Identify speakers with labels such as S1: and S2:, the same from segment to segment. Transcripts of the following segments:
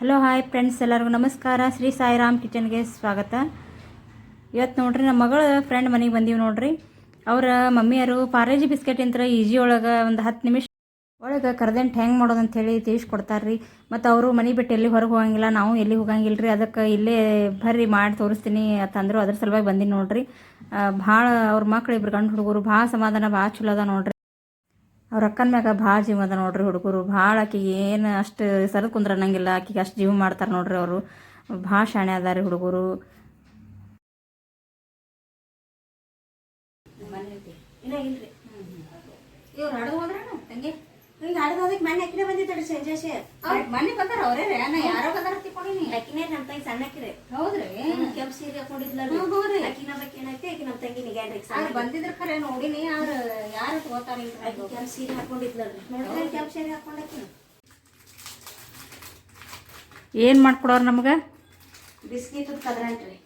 S1: Hello hi friends ಎಲ್ಲರಿಗೂ ನಮಸ್ಕಾರ. ಶ್ರೀ ಸಾಯಿರಾಮ್ ಕಿಚನ್ಗೆ ಸ್ವಾಗತ. ಇವತ್ತು ನೋಡ್ರಿ, ನಮ್ಮ ಮಗಳ ಫ್ರೆಂಡ್ ಮನೆಗೆ ಬಂದೀವಿ ನೋಡ್ರಿ. ಅವರ ಮಮ್ಮಿಯವರು ಪಾರೇಜಿ ಬಿಸ್ಕೆಟ್ ಅಂತ ಈಜಿ ಒಳಗೆ ಒಂದು ಹತ್ತು ನಿಮಿಷ ಒಳಗೆ ಕರ್ದಂಟು ಹೆಂಗೆ ಮಾಡೋದು ಅಂಥೇಳಿ ತಿಳಿಸ್ಕೊಡ್ತಾರೆ ರೀ ಮತ್ತು ಅವರು ಮನೆ ಬಿಟ್ಟು ಎಲ್ಲಿ ಹೊರಗೆ ಹೋಗಂಗಿಲ್ಲ, ನಾವು ಎಲ್ಲಿ ಹೋಗಂಗಿಲ್ಲ ರೀ ಅದಕ್ಕೆ ಇಲ್ಲೇ ಬರ್ರಿ ಮಾಡಿ ತೋರಿಸ್ತೀನಿ ಅಂತಂದ್ರು ಅದ್ರ ಸಲುವಾಗಿ ಬಂದೀನಿ ನೋಡ್ರಿ. ಭಾಳ ಅವ್ರ ಮಕ್ಳು ಇಬ್ರು ಗಂಡು ಹುಡುಗರು ಭಾಳ ಸಮಾಧಾನ, ಭಾಳ ಚಲೋ ಅದ ನೋಡ್ರಿ. ಅವ್ರ ಅಕ್ಕನ ಮ್ಯಾಗ ಭಾಳ ಜೀವ ಅದ ನೋಡ್ರಿ ಹುಡುಗರು. ಭಾಳ ಆಕಿಗೆ ಏನು ಅಷ್ಟು ಸರದು ಕುಂದ್ರ ಅನ್ನಂಗಿಲ್ಲ. ಆಕಿಗೆ ಅಷ್ಟು ಜೀವ ಮಾಡ್ತಾರೆ ನೋಡ್ರಿ ಅವರು. ಭಾಳ ಶಾಣೆ ಅದಾರಿ ಹುಡುಗರು. ಇವ್ರು ತಂಗಿ?
S2: ಈಗ ಮಾಡ್ಕೊಡೋರ್ ಮಣ್ಣು ಅಕ್ಕಿನೇ ಬಂದಿದ್ದಾಳೆ ಸಂಜೆ
S1: ಮನೆ ಬಂದಾರ ಅವರೇ ನಾ ಯಾರೋ ಬಂದಾರ ತಿಳ್ಕೊಂಡಿನಿ.
S2: ಅಕ್ಕಿನೇ ನಮ್ಮ ತಂಗಿ ಸಣ್ಣ ಹಾಕಿದೆ
S1: ಹೌದ್ರಿ?
S2: ಕೆಂಪು ಸೀರೆ ಹಾಕೊಂಡಿದ್ಲ
S1: ಹ್ಞೂ, ರೀ.
S2: ಅಕ್ಕಿ ನಮ್ಮಕ್ಕೆ ಏನೈತೆ ಆಕಿ ನಮ್ಮ ತಂಗಿ ನಿಗ್ಯಾಡ್ರಿ
S1: ಅವ್ರು ಬಂದಿದ್ರ ಖರೆ ನೋಡಿನಿ ಆದ್ರೆ ಯಾರು ತಗೋತಾರಿಲ್ರಿ
S2: ಅಕ್ಕಿ ಕೆಂಪು ಸೀರೆ ಹಾಕೊಂಡಿದ್ಲಲ್ರಿ ನೋಡಿದ್ರೆ ಕೆಂಪು ಸೀರೆ ಹಾಕೊಂಡಾಕಿ
S1: ಏನು ಮಾಡ್ಕೊಡೋರು ನಮಗೆ?
S2: ಬಿಸ್ಕಿಟ್ ಕದ್ರಂಟ್ರಿ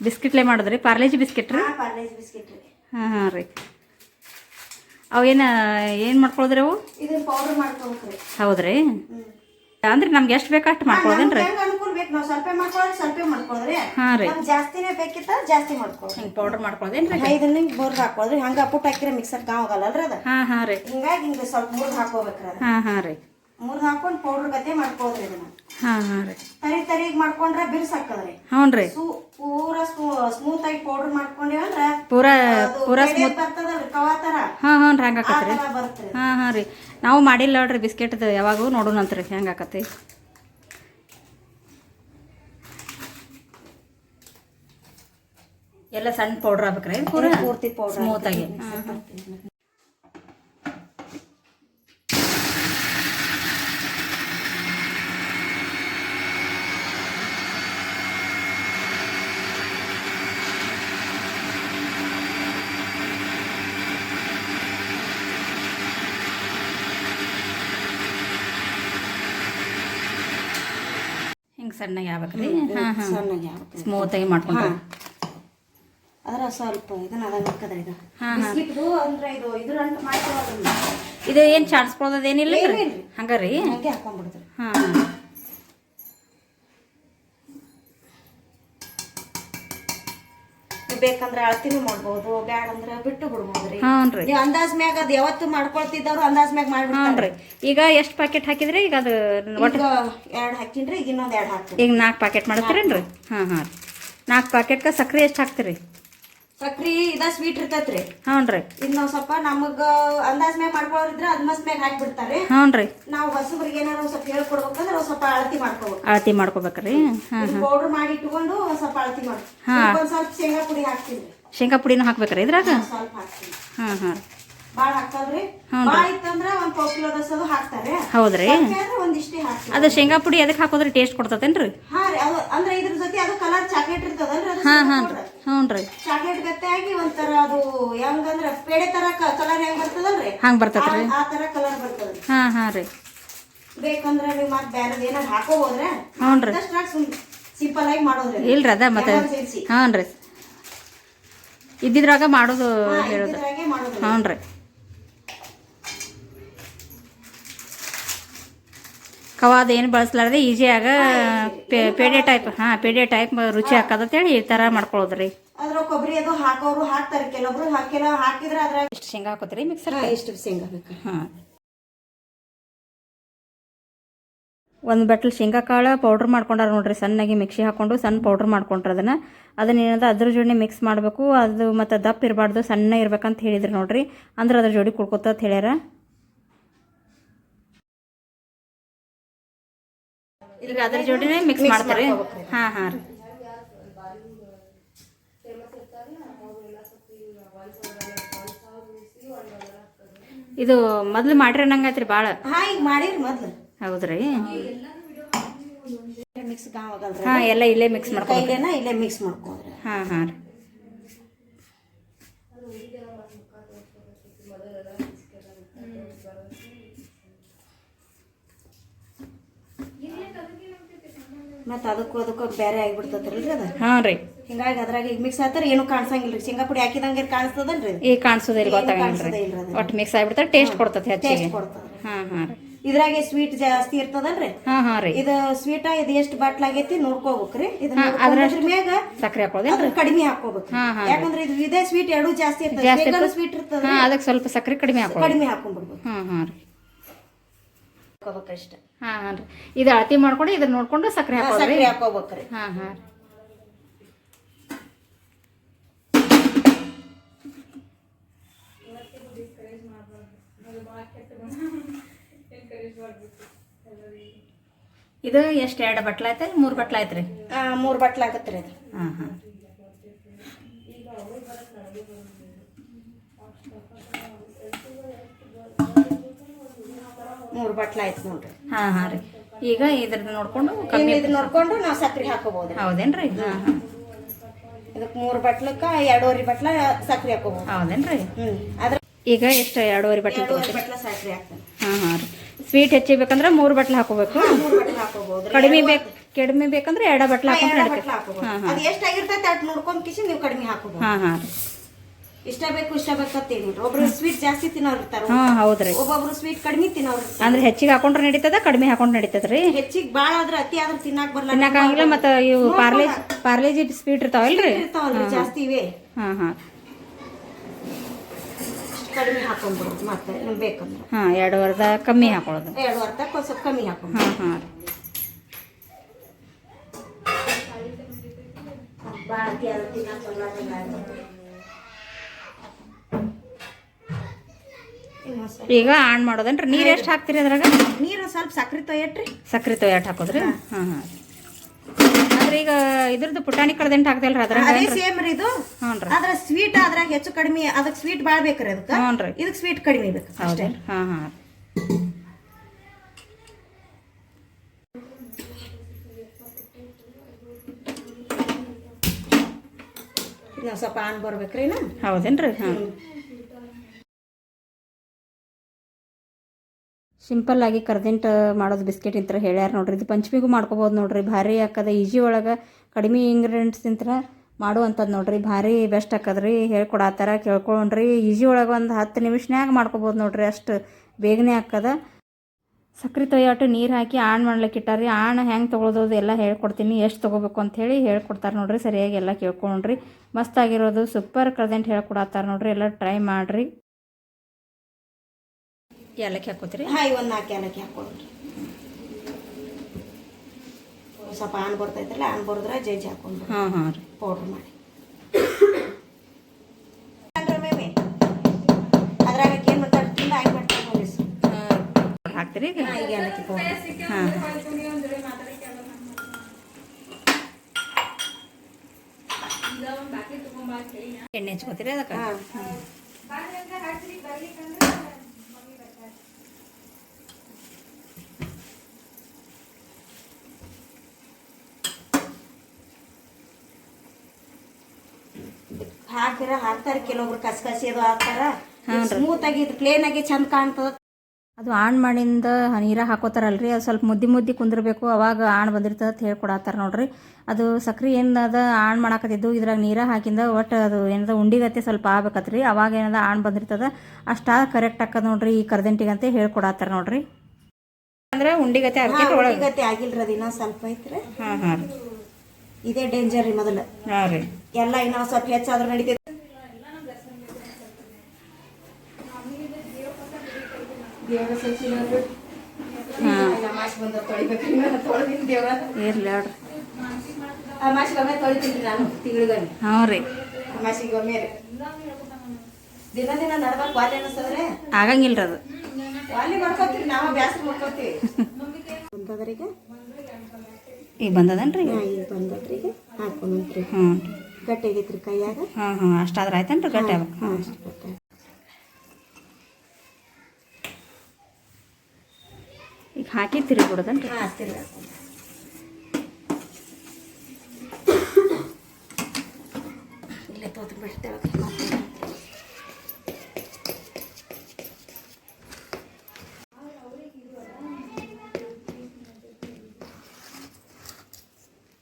S1: ಬಿಸ್ಕಿಟ್ಲೆ ಮಾಡಿದ್ರಿ? ಪಾರ್ಲೇಜಿ ಬಿಸ್ಕಿಟ್ ರೀ
S2: ಪಾರ್ಲೇಜ್ ಬಿಸ್ಕಿಟ್ ರೀ.
S1: ಹಾಂ ಹಾಂ ರೀ. ಅವು ಏನು ಏನು ಮಾಡ್ಕೊಳದ್ರಿ ಅವು?
S2: ಇದನ್ನ ಪೌಡರ್ ಮಾಡ್ಕೋಬೇಕ್ರಿ
S1: ಹೌದ್ರಿ? ಅಂದ್ರೆ ನಮ್ಗೆ ಎಷ್ಟು ಬೇಕು ಅಷ್ಟು ಮಾಡ್ಕೊಳೋದೇನ್ರಿ?
S2: ಹೆಂಗ್ ಅನುಕೂಲ ಬೇಕು ನಾವು ಸ್ವಲ್ಪ ಮಾಡ್ಕೊಳ್ಳೋದು ಸ್ವಲ್ಪ ಮಾಡ್ಕೊಳ್ಳೋದ್ರಿ
S1: ಹಾಂ ರೀ.
S2: ನಮ್ಗೆ ಜಾಸ್ತಿನೇ ಬೇಕಿತ್ತ ಜಾಸ್ತಿ ಮಾಡ್ಕೊಳ್ಳೋದು
S1: ಹಿಂಗೆ ಪೌಡರ್ ಮಾಡ್ಕೊಳೋದೇನ್ರಿ
S2: ಇದನ್ನ ಬೋರ್ಡ್ ಹಾಕೊಳ್ಳೋದ್ರಿ ಹಂಗ ಪುಟ್ ಹಾಕಿರ ಮಿಕ್ಸರ್ ಕಾವ್ ಆಗಲ್ಲಲ್ರಿ ಅದ?
S1: ಹಾಂ ಹಾಂ ರೀ.
S2: ಹಿಂಗಾಗಿ ಹಿಂಗ ಸ್ವಲ್ಪ ಮುರ್ದು ಹಾಕೋಬೇಕ್ರಿ ಅದ
S1: ಹಾಂ ಹಾಂ ರೀ.
S2: ಮುರ್ದ್ ಹಾಕೊಂಡ್ ಪೌಡರ್ ಗತೆ ಮಾಡ್ಕೊಳ್ಳೋದ್ರಿ ಇದನ್ನ.
S1: ಹಾಂ ಹಾಂ ರೀ.
S2: ತರಿ ತರಿಗ್ ಮಾಡ್ಕೊಂಡ್ರೆ ಬಿರ್ಸ್ ಹಾಕದ್ರಿ.
S1: ಹ್ಞೂ ರೀ.
S2: ಪೂರ ಸ್ಮೂತ್ ಆಗಿ ಪೌಡರ್ ಮಾಡ್ಕೊಂಡ್ರೆ ಅಂದ್ರ
S1: ಪೂರಾ ಪೂರಾ
S2: ಸ್ಮೂತ್ ಬರ್ತದಲ್ರಿ ಕವಾ ತರ
S1: ಹಾಂ ಹ್ಞೂ ರೀ ಹಂಗೆ
S2: ಹಾಕತ್ರಿ
S1: ಆಕತ್ರಿ ಹಾಂ ಹಾಂ ರೀ. ನಾವು ಮಾಡಿಲ್ಲ ನೋಡ್ರಿ ಬಿಸ್ಕೆಟ್ ಯಾವಾಗೂ ನೋಡೋಣಂತ್ರಿ ಹೆಂಗೆ ಆಕತಿ ಎಲ್ಲ ಸಣ್ಣ ಪೌಡ್ರ್ ಆಗ್ಬೇಕ್ರಿ? ಪೂರ
S2: ಪೂರ್ತಿ ಪೌಡರ್
S1: ಸ್ಮೂತ್ ಸಣ್ಣಗೆ ಆಗ್ಬೇಕ್ರಿ? ಸ್ಮೂತ್ ಆಗಿ
S2: ಸಣ್ಣಗೆ ಆಗ್ಬೇಕು.
S1: ಸ್ಮೂತಾಗಿ ಮಾಡ್ಕೊಂಡ್ರಿ.
S2: ಅದ್ರ ಸ್ವಲ್ಪ ಇದನ್ನ ಇದು. ಬಿಸ್ಕಿಟ್ದು ಅಂದ್ರೆ ಇದು ಇದ್ರ ಅಂತ ಮಾಡ್ಕೊಳ್ಳೋದ್ರಿ
S1: ಇದು ಏನು ಚಾಡ್ಸ್ಕೊಳ್ಳೋದು ಏನಿಲ್ಲ
S2: ಏನಿಲ್ರಿ.
S1: ಹಂಗ ರೀ
S2: ಹಂಗೆ ಹಾಕೊಂಡ್ಬಿಡ್ದ್ರಿ
S1: ಹಾಂ ಹಾಂ
S2: ಬೇಕಂದ್ರ ಅಳತಿನೂ ಮಾಡ್ಬೋದು ಬ್ಯಾಡ ಅಂದ್ರೆ ಬಿಟ್ಟು ಬಿಡ್ಬೋದ್ರಿ.
S1: ಹ್ಞೂ ರೀ.
S2: ನೀವ್ ಅಂದಾಜ್ ಮ್ಯಾಗ ಅದ್ ಯಾವತ್ತು ಮಾಡ್ಕೊಳ್ತಿದ್ದವ್ರು ಅಂದಾಜ್ ಮ್ಯಾಗ ಮಾಡ್ಬಿಡ್ರಿ
S1: ರೀ. ಈಗ ಎಷ್ಟು ಪ್ಯಾಕೆಟ್ ಹಾಕಿದ್ರಿ? ಈಗ ಅದು
S2: ಒಟ್ಟು ಎರಡ್ ಹಾಕಿನ್ರಿ ಈಗ ಇನ್ನೊಂದ್ ಎರಡ್ ಹಾಕ್ತೀನಿ.
S1: ಈಗ ನಾಲ್ಕು ಪ್ಯಾಕೆಟ್ ಮಾಡ್ತೀರೇನ್ರಿ? ಹಾ ಹಾ ನಾಲ್ಕು ಪ್ಯಾಕೆಟ್ಗೆ ಸಕ್ರಿ ಎಷ್ಟು ಹಾಕ್ತೀರಿ?
S2: ಸಕ್ರಿ ಇದ ಸ್ವೀಟ್ ಇರ್ತೈತ್ರಿ.
S1: ಹ್ಞೂನ್ರಿ
S2: ಇದ್ ನಾವ್ ಸ್ವಲ್ಪ ನಮಗ ಅಂದಾಜ್ ಮ್ಯಾಗ ಮಾಡ್ಕೊಳ್ಳೋರಿದ್ರೆ ಅದ್ ಮಸ್ ಮ್ಯಾಗ ಹಾಕ್ಬಿಡ್ತಾರೆ.
S1: ಹ್ಞೂ ರೀ
S2: ನಾವು ಹೊಸಬ್ರಿಗೆ ಏನಾರ ಒಂದ್ ಸ್ವಲ್ಪ ಹೇಳ್ಕೊಡ್ಬೇಕಂದ್ರೆ ಒಂದ್ ಸ್ವಲ್ಪ ಅಳತಿ ಮಾಡ್ಕೋಬೇಕು.
S1: ಅಳತಿ ಮಾಡ್ಕೋಬೇಕ್ರಿ. ಹಾಂ
S2: ಪೌಡರ್ ಮಾಡಿ ಇಟ್ಕೊಂಡು ಒಂದ್ ಸ್ವಲ್ಪ ಅಳತಿ ಮಾಡಿ
S1: ಹಾ.
S2: ಒಂದ್ ಸ್ವಲ್ಪ ಶೇಂಗಾ ಪುಡಿ ಹಾಕ್ತೀನಿ.
S1: ಶೇಂಗಾ ಪುಡಿನೂ ಹಾಕ್ಬೇಕ್ರಿ ಇದ್ರಾಗ?
S2: ಸ್ವಲ್ಪ ಹಾಕ್ತೀನಿ.
S1: ಹಾಂ ಹಾಂ
S2: ಬಾಳ ಹಾಕಲ್ರಿ ಬಾಳ ಇತ್ತಂದ್ರ ಒಂದ್ ಪಾವ್ ಕಿಲೋ ದಸದು ಹಾಕ್ತಾರೆ.
S1: ಹೌದ್ರಿ.
S2: ಕಮ್ಮಿ ಆದ್ರೆ ಒಂದಿಷ್ಟೇ ಹಾಕ್ತೀನಿ.
S1: ಅದು ಶೇಂಗಾ ಪುಡಿ ಅದಕ್ಕೆ ಹಾಕೋದ್ರೆ ಟೇಸ್ಟ್ ಕೊಡ್ತತೇನ್ರಿ?
S2: ಹಾ ರೀ ಅದು ಅಂದ್ರೆ ಇದ್ರ ಜೊತೆ ಅದು ಕಲರ್ ಚಾಕ್ಲೇಟ್ ಇರ್ತದಲ್ರಿ ಅದು
S1: ಹಾಂ ಹಾಂ.
S2: powder.
S1: ಹ್ಞೂ ರೀ
S2: ಚಾಕ್ಲೇಟ್ ಗತ್ತೆ ಆಗಿ ಒಂಥರ ಅದು ಹೆಂಗಂದ್ರೆ ಪೇಡೆ ತರಕ ಕಲರ್ ಹೆಂಗ್ ಬರ್ತದಲ್ರಿ?
S1: ಹಂಗೆ ಬರ್ತೈತ್ರಿ.
S2: ಆ- ಆ ತರ ಕಲರ್ ಬರ್ತದ್ರಿ
S1: ಹಾಂ ಹಾಂ ರೀ.
S2: ಬೇಕಂದ್ರೆ ನೀವು ಮತ್ತೆ ಬ್ಯಾರದ ಏನಾರ ಹಾಕೋಬೋದ್ರೆ?
S1: ಹ್ಞೂ ರೀ
S2: ಸಿಂಪಲ್ ಆಗಿ ಮಾಡೋದ್ರಿ.
S1: ಇಲ್ರಿ ಅದ ಮತ್ತೆ ಹ್ಞೂ ರೀ ಇದ್ದಿದ್ರಾಗ ಮಾಡೋದು ಹೇಳೋದು. ಹ್ಞೂ ರೀ ಕವಾದ ಏನು ಬಳಸ್ಲಾರ್ದೆ ಈಸಿಯಾಗ ಪೇಡೆ ಟೈಪ್ ಹಾಂ ಪೇಡೆ ಟೈಪ್ ರುಚಿ ಹಾಕೋದಂತೇಳಿ ಈ ಥರ ಮಾಡ್ಕೊಳ್ಳೋದ್ರಿ
S2: ಅದ್ರ ಕೊಬ್ಬರಿ ಅದು ಹಾಕೋರು ಹಾಕ್ತಾರೆ ಕೆಲವೊಬ್ರು ಹಾಕಿಲ್ಲ ಹಾಕಿದ್ರೆ ಅದ್ರಾಗ
S1: ಇಷ್ಟು ಶೇಂಗಾ ಹಾಕೋತೀರಿ ಮಿಕ್ಸರ್
S2: ಎಷ್ಟು ಶೇಂಗಾ ಬೇಕು.
S1: ಹಾಂ. ಒಂದು ಬಟ್ಲು ಶೇಂಗಾ ಕಾಳು ಪೌಡ್ರ್ ಮಾಡ್ಕೊಂಡಾರ ನೋಡ್ರಿ ಸಣ್ಣಗೆ ಮಿಕ್ಸಿ ಹಾಕೊಂಡು ಸಣ್ಣ ಪೌಡ್ರ್ ಮಾಡ್ಕೊಂಡ್ರೆ ಅದನ್ನು. ಅದನ್ನ ಏನದ ಅದ್ರ ಜೋಡಿ ಮಿಕ್ಸ್ ಮಾಡಬೇಕು ಅದು ಮತ್ತು ದಪ್ಪ ಇರಬಾರ್ದು ಸಣ್ಣ ಇರ್ಬೇಕಂತ ಹೇಳಿದ್ರು ನೋಡ್ರಿ. ಅಂದ್ರೆ ಅದ್ರ ಜೋಡಿ ಕುಡ್ಕೋತ ಹೇಳ್ಯಾರ. ಈಗ ಅದ್ರ ಜೋಡಿನೇ ಮಿಕ್ಸ್ ಮಾಡ್ತಾರೆ ಹಾಂ ಹಾಂ ರೀ. ಇದು ಮೊದ್ಲು ಮಾಡ್ರಿ ಅನ್ನಂಗೈತ್ರಿ ಭಾಳ
S2: ಹಾ ಈಗ ಮಾಡಿರಿ ಮೊದ್ಲು.
S1: ಹೌದ್ರಿ?
S2: ಮಿಕ್ಸ್
S1: ಹಾಂ ಎಲ್ಲ ಇಲ್ಲೇ ಮಿಕ್ಸ್
S2: ಮಾಡ್ಕೊಂಡು ಇಲ್ಲೇ ಮಿಕ್ಸ್ ಮಾಡ್ಕೊಂಡ್ರಿ.
S1: ಹಾಂ ಹಾಂ ರೀ.
S2: ಮತ್ತೆ ಅದಕ್ಕೂ ಅದಕ್ಕೂ ಬೇರೆ ಆಗಿಬಿಡ್ತೈತ್ರಲ್ರಿ ಅದು?
S1: ಹಾಂ ರೀ.
S2: ಹಿಂಗಾಗಿ ಅದ್ರಾಗ ಈಗ ಮಿಕ್ಸ್ ಆತರ ಏನು ಕಾಣಿಸಂಗಿಲ್ರಿ. ಶೇಂಗಾ ಪುಡಿ ಹಾಕಿದಂಗೆ ಕಾಣಿಸ್ತದಲ್ರಿ?
S1: ಈಗ ಕಾಣಿಸೋದಿಲ್ಲ
S2: ಅದು.
S1: ಒಟ್ಟು ಮಿಕ್ಸ್ ಆಗಿಬಿಡ್ತಾರೆ ಟೇಸ್ಟ್ ಕೊಡ್ತದೆ ಹೆಚ್ಚಿಗೆ. ಹಾಂ ಹಾಂ ರೀ.
S2: ಇದ್ರಾಗೆ ಸ್ವೀಟ್ ಜಾಸ್ತಿ ಇರ್ತದಲ್ರಿ?
S1: ಹಾಂ ಹಾಂ ರೀ.
S2: ಇದು ಸ್ವೀಟ ಇದು ಎಷ್ಟು ಬಾಟ್ಲ್ ಆಗೈತಿ ನೋಡ್ಕೋಬೇಕ್ರಿ. ಅದ್ರ ಮ್ಯಾಗ
S1: ಸಕ್ಕರೆ
S2: ಅದ್ರ ಕಡಿಮೆ ಹಾಕೋಬೇಕು. ಯಾಕಂದ್ರೆ ಇದು ಇದೇ ಸ್ವೀಟ್ ಎರಡು ಜಾಸ್ತಿ ಇರ್ತದೆ. ಸ್ವೀಟ್ ಇರ್ತದೆ.
S1: ಅದಕ್ಕೆ ಸ್ವಲ್ಪ ಸಕ್ಕರೆ ಕಡಿಮೆ ಹಾಕೋ
S2: ಕಡಿಮೆ ಹಾಕೊಂಡ್ಬಿಡ್ಬೇಕು
S1: ಹಾಂ ಹಾಂ ರೀ.
S2: ಹಾಕೋಬೇಕಷ್ಟ
S1: ಹಾಂ ಹಾಂ ರೀ ಇದು ಅಳತಿ ಮಾಡ್ಕೊಂಡು ಇದನ್ನ ನೋಡ್ಕೊಂಡು ಸಕ್ಕರೆ ಹಾಕೋದ್ರಿ?
S2: ಸಕ್ಕರೆ ಹಾಕೋಬೇಕ್ರಿ.
S1: ಹಾಂ ಹಾಂ. ರೀ ಇದು ಎಷ್ಟು? ಎರಡು ಬಟ್ಲ ಐತೆ ಮೂರು ಬಟ್ಲ ಐತ್ರಿ
S2: ಮೂರು ಮೂರ್ ಆಗತ್ತೆ ರೀ ಅದು
S1: ಹಾಂ ಹಾಂ.
S2: ಮೂರ್ ಬಟ್ಲ ಆಯ್ತು ನೋಡ್ರಿ.
S1: ಹಾಂ ಹಾಂ ರೀ. ಈಗ ಇದ್ರ ನೋಡ್ಕೊಂಡು ಕಮ್ಮಿ
S2: ನೋಡ್ಕೊಂಡು ನಾವು ಸಕ್ಕರೆ ಹಾಕೋಬಹುದು
S1: ಹೌದೇನ್ರಿ? ಹಾಂ ಹಾಂ.
S2: ಇದಕ್ಕೆ ಮೂರು ಬಟ್ಲಕ್ಕ ಎರಡೂವರೆ ಬಟ್ಲ ಸಕ್ಕರೆ ಹಾಕೋಬಹುದು.
S1: ಹೌದೇನ್ರಿ?
S2: ಹ್ಮ್ ಅದ್ರ
S1: ಈಗ ಎಷ್ಟು ಎರಡೂವರೆ ಬಟ್ಲ
S2: ಎರಡೂವರೆ ಬಟ್ಲ ಸಕ್ಕರೆ ಹಾಕ್ತೇನೆ.
S1: ಹಾಂ ಹಾಂ ರೀ. ಸ್ವೀಟ್ ಹೆಚ್ಚಿಬೇಕಂದ್ರೆ ಮೂರು ಬಟ್ಲ ಹಾಕೋಬೇಕು.
S2: ಮೂರು ಬಟ್ಲ
S1: ಕಡಿಮೆ ಬೇಕು ಕಡಿಮೆ ಬೇಕಂದ್ರೆ ಎರಡ ಬಟ್ಲ ಹಾಕೊಂಡು
S2: ಹಾಕೋಬಹುದು.
S1: ಹಾಂ
S2: ಅದು ಎಷ್ಟು ಆಗಿರ್ತೈತೆ ಅಟ್ ನೋಡ್ಕೊಂಡು ಕಿಸಿ ನೀವು ಕಡಿಮೆ ಹಾಕೋಬಹುದು.
S1: ಹಾಂ ಹಾಂ ರೀ.
S2: ಇಷ್ಟ ಬೇಕು ಇಷ್ಟ ಬೇಕು ಬೇಕಂತೇನಿಲ್ಲ ಒಬ್ರು ಸ್ವೀಟ್ ಜಾಸ್ತಿ ತಿನ್ನೋರು ಇರ್ತಾರೆ
S1: ಹಾ ಹೌದ್ರಿ.
S2: ಒಬ್ಬೊಬ್ರು ಸ್ವೀಟ್ ಕಡಿಮೆ ತಿನ್ನೋರು ಇರ್ತಾರ
S1: ಅಂದ್ರೆ ಹೆಚ್ಚಿಗೆ ಹಾಕೊಂಡ್ರೆ ನಡೀತದ ಕಡಿಮೆ ಹಾಕೊಂಡು ನಡೀತದ್ರಿ?
S2: ಹೆಚ್ಚಿಗೆ ಬಾಳ ಆದ್ರೆ ಅತಿ ಆದ್ರೆ ತಿನ್ನಾಕ ಬರಲ್ಲ.
S1: ತಿನ್ನಕಾಗಿಲ್ಲ ಮತ್ತು ಇವು ಪಾರ್ಲೆ ಪಾರ್ಲೇಜಿ ಸ್ವೀಟ್ ಇರ್ತಾವಲ್ರಿ?
S2: ಇರ್ತಾವಲ್ರಿ ಜಾಸ್ತಿ ಇವೆ.
S1: ಹಾಂ ಹಾಂ.
S2: ಕಡಿಮೆ ಹಾಕೊಂಡ್ಬಿಡೋದು ಮತ್ತೆ ನಿಮ್ಗೆ ಬೇಕಂದ್ರೆ.
S1: ಹಾಂ ಎರಡು ವರ್ದ ಕಮ್ಮಿ ಹಾಕೊಳ್ಳೋದು.
S2: ಎರಡು ಸ್ವಲ್ಪ ಕಮ್ಮಿ ಹಾಕೊಂಡ್
S1: ಹಾಂ ಹಾಂ.
S2: ಭಾಳ ಅತಿ ಆದ್ರೆ ತಿನ್ನಕ್ ಬರಲ್ಲ
S1: ಈಗ ಆನ್ ಮಾಡೋದೇನ್ರಿ? ನೀರು ಎಷ್ಟು ಹಾಕ್ತೀರಿ ಅದ್ರಾಗ?
S2: ನೀರು ಸ್ವಲ್ಪ ಸಕ್ರೆ ತೊಯ್ಯಟ್ರಿ.
S1: ಸಕ್ರೆ ತೊಯ್ಯಾಟ್ ಹಾಕೋದ್ರಿ? ಹಾಂ. ಹಾಂ ಆದ್ರೆ ಈಗ ಇದ್ರದ್ದು ಪುಟಾಣಿ ಕಳ್ದಂಟು ಹಾಕ್ತೇಲ್ರಿ ಅದ್ರಾಗ?
S2: ಅದೇ ಸೇಮ್ ರೀ ಇದು.
S1: ಹ್ಞೂ
S2: ಅದ್ರ ಸ್ವೀಟ್ ಅದ್ರಾಗ ಹೆಚ್ಚು ಕಡಿಮೆ ಅದಕ್ಕೆ ಸ್ವೀಟ್ ಭಾಳ ಬೇಕ್ರಿ ಅದಕ್ಕೆ.
S1: ಹ್ಞೂ ರೀ
S2: ಇದಕ್ಕೆ ಸ್ವೀಟ್ ಕಡಿಮೆ ಬೇಕು ಅಷ್ಟೇ.
S1: ಹಾಂ ಹಾಂ.
S2: ಸ್ವಲ್ಪ ಆನ್ ಬರ್ಬೇಕ್ರಿ ನಾ
S1: ಹೌದೇನ್ರಿ? ಹಾಂ. ಸಿಂಪಲ್ ಆಗಿ ಕರ್ದಿಂಟ್ ಮಾಡೋದು ಬಿಸ್ಕೆಟ್ ಇಂತ್ರ ಹೇಳ್ಯಾರ ನೋಡ್ರಿ. ಇದು ಪಂಚಮಿಗೂ ಮಾಡ್ಕೋಬೋದು ನೋಡ್ರಿ. ಭಾರಿ ಹಾಕದ ಈಜಿ ಒಳಗೆ ಕಡಿಮೆ ಇಂಗ್ರೀಡಿಯೆಂಟ್ಸ್ ಮಾಡುವಂಥದ್ದು ನೋಡ್ರಿ. ಭಾರಿ ಬೆಸ್ಟ್ ಹಾಕದ್ರಿ ಹೇಳ್ಕೊಡತ್ತಾರ ಕೇಳ್ಕೊಂಡ್ರಿ. ಈಜಿ ಒಳಗೆ ಒಂದು ಹತ್ತು ನಿಮಿಷನ್ಯಾಗ ಮಾಡ್ಕೋಬೋದು ನೋಡ್ರಿ ಅಷ್ಟು ಬೇಗನೆ ಹಾಕದ ಸಕ್ರೆ ತೊಯ್ಯಾಟು ನೀರು ಹಾಕಿ ಆಣ್ ಮಾಡ್ಲಿಕ್ಕೆ ಇಟ್ಟಾರಿ ಆಣ್ ಹೆಂಗೆ ತೊಗೊಳೋದು ಎಲ್ಲ ಹೇಳ್ಕೊಡ್ತೀನಿ ಎಷ್ಟು ತೊಗೋಬೇಕು ಅಂತ ಹೇಳಿ ಹೇಳ್ಕೊಡ್ತಾರೆ ನೋಡ್ರಿ. ಸರಿಯಾಗಿ ಎಲ್ಲ ಕೇಳ್ಕೊಂಡ್ರಿ. ಮಸ್ತಾಗಿರೋದು ಸೂಪರ್ ಕರ್ದೆಂಟ್ ಹೇಳ್ಕೊಡತ್ತಾರ ನೋಡ್ರಿ. ಎಲ್ಲ ಟ್ರೈ ಮಾಡಿರಿ. ಏಲಕ್ಕಿ ಹಾಕೋತೀರಿ?
S2: ಹಾಯ್ ಒಂದು ನಾಲ್ಕು ಏಲಕ್ಕಿ ಹಾಕೊಳ್ರಿ ಒಂದ್ ಸ್ವಲ್ಪ ಆನ್ ಬರ್ತೈತಲ್ಲ ಆನ್ ಬರ್ದ್ರೆ ಜಜ್ಜಿ ಹಾಕೊಂಡು
S1: ಹಾಂ ಹಾಂ ರೀ.
S2: ಪೌಡ್ರ್ ಮಾಡಿ. ಅದ್ರಾಗ ಏನು ಮಾತಾಡ್ತಿಲ್ಲ ಹಂಗೆ ಮಾಡ್ತಾ ಹೋಗಿ
S1: ಹಾಕ್ತೀರಿ ಈಗ?
S2: ಈಗ ಏಲಕ್ಕಿ ಪೌಡ್ರ್
S1: ಹಾಂ. ಎಣ್ಣೆ ಹಚ್ಕೋತೀರಿ ಅದಕ್ಕೆ?
S2: ಹಾಂ ಹಾಕಿರ ಹಾಕ್ತಾರೆ. ಕೆಲವೊಬ್ರು ಕಸಕಸಿ ಅದು ಹಾಕ್ತಾರ. ಸ್ಮೂತ್ ಆಗಿ ಇದು ಪ್ಲೇನ್ ಆಗಿ ಚಂದ ಕಾಣ್ತದ.
S1: ಅದು ಆಣ್ ಮಾಡಿಂದ ನೀರ ಹಾಕೋತಾರಲ್ರಿ. ಅದು ಸ್ವಲ್ಪ ಮುದ್ದಿ ಮುದ್ದಿ ಕುಂದಿರ್ಬೇಕು. ಅವಾಗ ಆಣ್ ಬಂದಿರ್ತದೆ ಅಂತ ಹೇಳ್ಕೊಡತ್ತಾರ ನೋಡ್ರಿ. ಅದು ಸಕ್ರೆ ಏನದ ಆಣ್ ಮಾಡಾಕತ್ತಿದ್ದು ಇದ್ರಾಗ ನೀರ ಹಾಕಿಂದ ಒಟ್ಟು ಅದು ಏನದ ಉಂಡಿಗತ್ತೆ ಸ್ವಲ್ಪ ಆಗ್ಬೇಕತ್ರಿ. ಅವಾಗ ಏನದ ಆಣ್ ಬಂದಿರ್ತದ. ಅಷ್ಟಾ ಕರೆಕ್ಟ್ ಆಕದ ನೋಡ್ರಿ ಈ ಕರ್ದಂಟಿಗೆ ಅಂತ ಹೇಳ್ಕೊಡತ್ತಾರ ನೋಡ್ರಿ. ಅಂದ್ರೆ ಉಂಡಿಗತ್ತೆ ಆಗ್ತೈತಿ ಒಳಗೆ.
S2: ಗತಿ ಆಗಿಲ್ರಿ ಅದಿನ್ನ ಸ್ವಲ್ಪ ಐತ್ರಿ.
S1: ಹಾಂ ಹಾಂ
S2: ಇದೇ ಡೇಂಜರ್ ರೀ ಮೊದಲು.
S1: ಹಾಂ ರೀ.
S2: ಎಲ್ಲ ಇನ್ನೂ ಸ್ವಲ್ಪ ಹೆಚ್ಚಾದ್ರೂ ನಡೀತೈತಿ. ನಾನು ತೊಳ್ದಿನಿ ದೇವ್ರ.
S1: ಇರ್ಲಿ ಹೇಳ್ರಿ
S2: ಅಮಾವಾಸ್ಯೆಗೊಮ್ಮೆ ತೊಳಿತೀನಿ ನಾನು ತಿಂಗಳಿಗೊಮ್ಮೆ.
S1: ಹ್ಞೂ ರೀ.
S2: ರೀ. ದಿನ ದಿನ ನಡ್ಬೇಕು ವಾಲಿ ಅನಿಸ್ತದ್ರೆ
S1: ಆಗಂಗಿಲ್ರಿ ಅದು.
S2: ವಾಲಿ ಮಾಡ್ಕೊತೀವಿ ನಾವು ಬ್ಯಾಸರ ಮಾಡ್ಕೊತೀವಿ.
S1: ಈಗ ಬಂದದನ್ರಿ?
S2: ಈಗ ಬಂದದ್ರಿ ಈಗ ಹಾಕೊಂಡ್ರಿ.
S1: ಹ್ಞೂ
S2: ಗಟ್ಟಿ ಆಗೈತ್ರಿ ಕೈಯಾಗ?
S1: ಹಾಂ ಹಾಂ ಅಷ್ಟಾದ್ರೆ ಆಯ್ತೇನ್ರಿ ಗಟ್ಟಿ ಆಗ್ಬೇಕು.
S2: ಹಾಂ ಅಷ್ಟು ಗಟ್ಟಿ
S1: ಈಗ ಹಾಕಿ ತಿರುಗಿ
S2: ಹಾಕ್ತಿರಿ ಇಲ್ಲೇ ತೋತು ಬಿಡ್ತೇವೆ.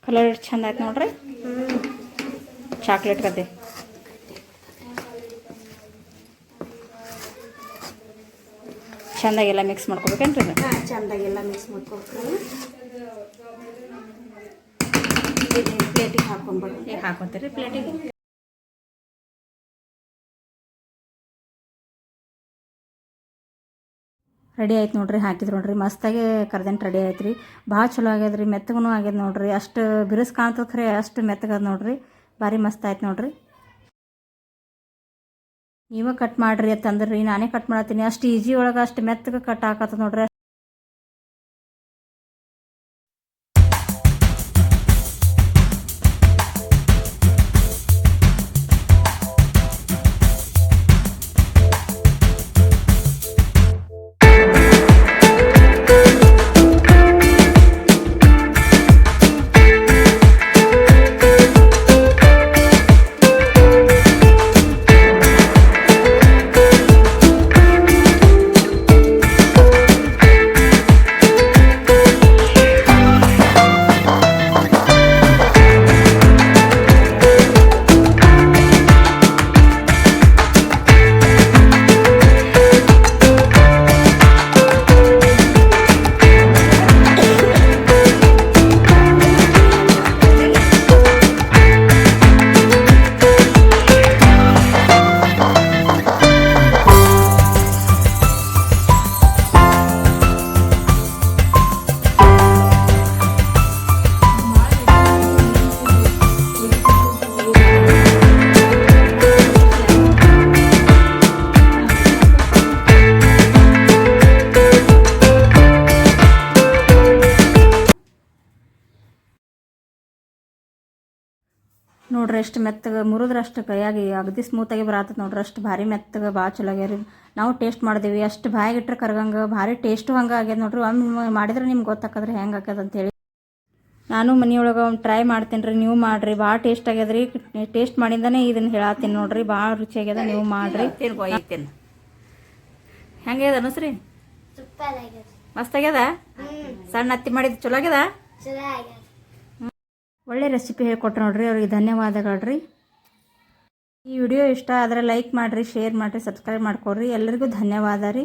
S1: ಕಲರ್ ಎಷ್ಟು ಚಂದ ಆಯ್ತು ನೋಡ್ರಿ. ಚಾಕ್ಲೇಟ್ ಗದ್ದೆ. ಚೆಂದಾಗೆಲ್ಲ ಮಿಕ್ಸ್ ಮಾಡ್ಕೋಬೇಕೇನ್ರಿ
S2: ಚೆಂದಾಗೆಲ್ಲ ಮಿಕ್ಸ್ ಮಾಡ್ಕೊಬೇಕು ಪ್ಲೇಟಿಗೆ ಹಾಕೊಂಡ್ಬಿಡು
S1: ಹಾಕೋತೀರಿ ಪ್ಲೇಟಿಗೆ ರೆಡಿ ಆಯ್ತು ನೋಡ್ರಿ ಹಾಕಿದ್ರು ನೋಡ್ರಿ. ಮಸ್ತಾಗೆ ಕರ್ದಂಟು ರೆಡಿ ಆಯ್ತು ರೀ. ಭಾಳ ಚಲೋ ಆಗ್ಯದ ರೀ ಮೆತ್ತಗೂ ಆಗ್ಯದ ನೋಡ್ರಿ. ಅಷ್ಟು ಬಿರುಸ್ ಕಾಣ್ತದ ಖರೆ, ಅಷ್ಟು ಮೆತ್ತಗದ ನೋಡ್ರಿ. ಭಾರಿ ಮಸ್ತ್ ಆಯ್ತು ನೋಡ್ರಿ. ನೀವೇ ಕಟ್ ಮಾಡ್ರಿ ರೀ, ನಾನೇ ಕಟ್ ಮಾಡತ್ತೀನಿ. ಅಷ್ಟು ಈಜಿ ಒಳಗೆ ಅಷ್ಟು ಮೆತ್ತಗೆ ಕಟ್ ಹಾಕತ್ತದ ನೋಡ್ರಿ. ನೋಡ್ರಿ ಎಷ್ಟು ಮೆತ್ತಗೆ ಮುರಿದ್ರೆ ಅಷ್ಟು ಕೈಯಾಗಿ ಅಗದಿ ಸ್ಮೂತಾಗಿ ಬರತ್ತದ ನೋಡ್ರಿ. ಅಷ್ಟು ಭಾರಿ ಮೆತ್ತಗೆ ಭಾಳ ಚಲೋ ರೀ ನಾವು ಟೇಸ್ಟ್ ಮಾಡಿದೀವಿ. ಅಷ್ಟು ಬಾಯಿಗೆ ಇಟ್ಟರೆ ಕರ್ಗಂಗೆ ಭಾರಿ ಟೇಸ್ಟು ಹಂಗೆ ಆಗ್ಯದ ನೋಡ್ರಿ. ಒಮ್ಮೆ ಮಾಡಿದ್ರೆ ನಿಮ್ಗೆ ಗೊತ್ತಾಕದ್ರೆ ಹೆಂಗೆ ಆಗ್ಯದ ಅಂತೇಳಿ. ನಾನು ಮನೆಯೊಳಗೆ ಒಂದು ಟ್ರೈ ಮಾಡ್ತೀನಿ ರೀ ನೀವು ಮಾಡಿರಿ. ಭಾಳ ಟೇಸ್ಟ್ ಆಗ್ಯದ ರೀ ಟೇಸ್ಟ್ ಮಾಡಿದ್ದಾನೆ ಇದನ್ನು ಹೇಳತ್ತೀನಿ ನೋಡ್ರಿ. ಭಾಳ ರುಚಿ ಆಗ್ಯದ ನೀವು ಮಾಡಿರಿ. ಹೆಂಗೆ ಅದ ಅನಸ್ರಿ? ಮಸ್ತ್ ಆಗ್ಯದ? ಸಣ್ಣ ಅತ್ತಿ ಮಾಡಿದ್ದು
S3: ಚಲೋ ಆಗ್ಯದ.
S1: ಒಳ್ಳೆ ರೆಸಿಪಿ ಹೇಳ್ಕೊಟ್ರು ನೋಡ್ರಿ, ಅವ್ರಿಗೆ ಧನ್ಯವಾದಗಳು ರೀ ಈ ವಿಡಿಯೋ ಇಷ್ಟ ಆದರೆ ಲೈಕ್ ಮಾಡಿರಿ ಶೇರ್ ಮಾಡಿರಿ ಸಬ್ಸ್ಕ್ರೈಬ್ ಮಾಡ್ಕೊಡ್ರಿ. ಎಲ್ಲರಿಗೂ ಧನ್ಯವಾದ ರೀ.